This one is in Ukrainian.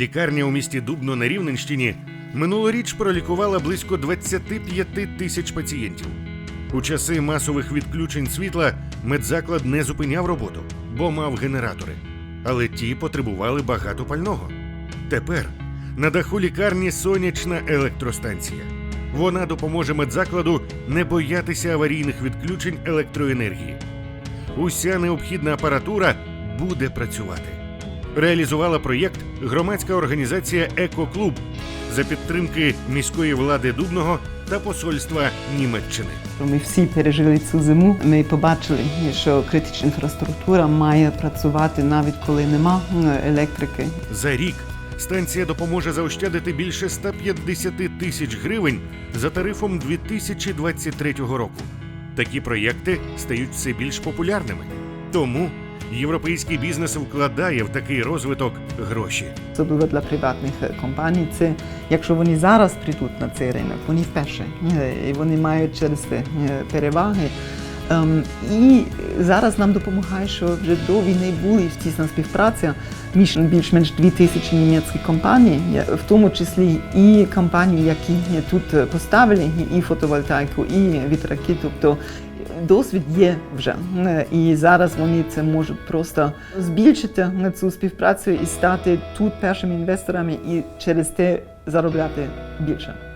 Лікарня у місті Дубно на Рівненщині минулоріч пролікувала близько 25 тисяч пацієнтів. У часи масових відключень світла медзаклад не зупиняв роботу, бо мав генератори. Але ті потребували багато пального. Тепер на даху лікарні сонячна електростанція. Вона допоможе медзакладу не боятися аварійних відключень електроенергії. Уся необхідна апаратура буде працювати. Реалізувала проєкт громадська організація Екоклуб за підтримки міської влади Дубного та посольства Німеччини. Ми всі пережили цю зиму. Ми побачили, що критична інфраструктура має працювати навіть коли нема електрики. За рік станція допоможе заощадити більше 150 тисяч гривень за тарифом 2023 року. Такі проєкти стають все більш популярними. Тому європейський бізнес вкладає в такий розвиток гроші. Особливо для приватних е, компаній. Це якщо вони зараз прийдуть на цей ринок, вони вперше Е, і вони мають через це е, переваги. Ем, і зараз нам допомагає, що вже до війни були тісна співпраця між більш-менш дві тисячі німецьких компаній, в тому числі і компанії, які тут поставили і фотовольтайку, і вітряки. Тобто досвід є вже. Е, І зараз вони це можуть просто збільшити на цю співпрацю і стати тут першими інвесторами і через те заробляти більше.